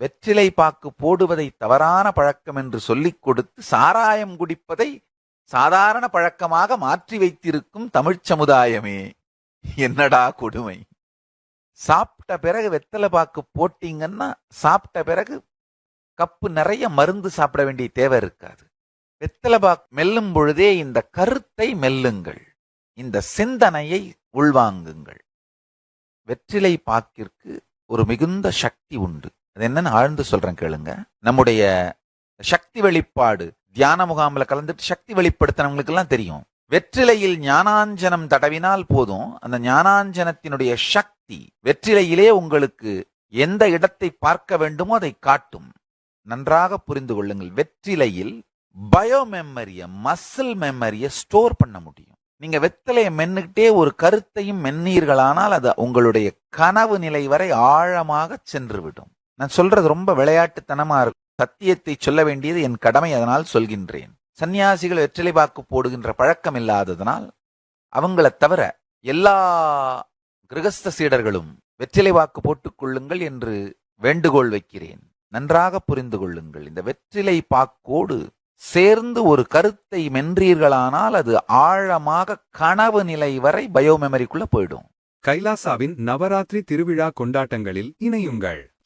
வெற்றிலை பாக்கு போடுவதை தவறான பழக்கம் என்று சொல்லிக் கொடுத்து சாராயம் குடிப்பதை சாதாரண பழக்கமாக மாற்றி வைத்திருக்கும் தமிழ்ச் சமுதாயமே. என்னடா கொடுமை. சாப்பிட்ட பிறகு வெத்தலை பாக்கு போட்டீங்கன்னா சாப்பிட்ட பிறகு கப்பு நிறைய மருந்து சாப்பிட வேண்டிய தேவை இருக்காது. வெத்தலை பாக்கு மெல்லும் பொழுதே இந்த கருத்தை மெல்லுங்கள். இந்த சிந்தனையை உள்வாங்குங்கள். வெற்றிலை பாக்கிற்கு ஒரு மிகுந்த சக்தி உண்டு. அது என்னன்னு ஆழ்ந்து சொல்றேன் கேளுங்க. நம்முடைய சக்தி வெளிப்பாடு தியான முகாமில் கலந்துட்டு சக்தி வெளிப்படுத்தினவங்களுக்கு எல்லாம் தெரியும். வெற்றிலையில் ஞானாஞ்சனம் தடவினால் போதும் அந்த ஞானாஞ்சனத்தினுடைய சக்தி வெற்றிலையிலே உங்களுக்கு எந்த இடத்தை பார்க்க வேண்டுமோ அதை காட்டும். நன்றாக புரிந்து கொள்ளுங்கள். வெற்றிலையில் பயோ மெமரிய மசில் மெமரிய ஸ்டோர் பண்ண முடியும். நீங்க வெத்தலையை மென்னுக்கிட்டே ஒரு கருத்தையும் மென்னீர்களானால் அது உங்களுடைய கனவு நிலை வரை ஆழமாக சென்று விடும் நான் சொல்றது ரொம்ப விளையாட்டுத்தனமா இருக்கும். சத்தியத்தை சொல்ல வேண்டியது என் கடமை அதனால் சொல்கின்றேன். சன்னியாசிகள் வெற்றிலை பாக்கு போடுகின்ற பழக்கம் இல்லாததனால் அவங்கள தவிர எல்லா கிரகஸ்த சீடர்களும் வெற்றிலை வாக்கு போட்டுக் கொள்ளுங்கள் என்று வேண்டுகோள் வைக்கிறேன். நன்றாக புரிந்து கொள்ளுங்கள். இந்த வெற்றிலை பாக்கோடு சேர்ந்து ஒரு கருத்தை மென்றீர்களானால் அது ஆழமாக கனவு நிலை வரை பயோமெமரிக்குள்ள போயிடும். கைலாசாவின் நவராத்திரி திருவிழா கொண்டாட்டங்களில் இணையுங்கள்.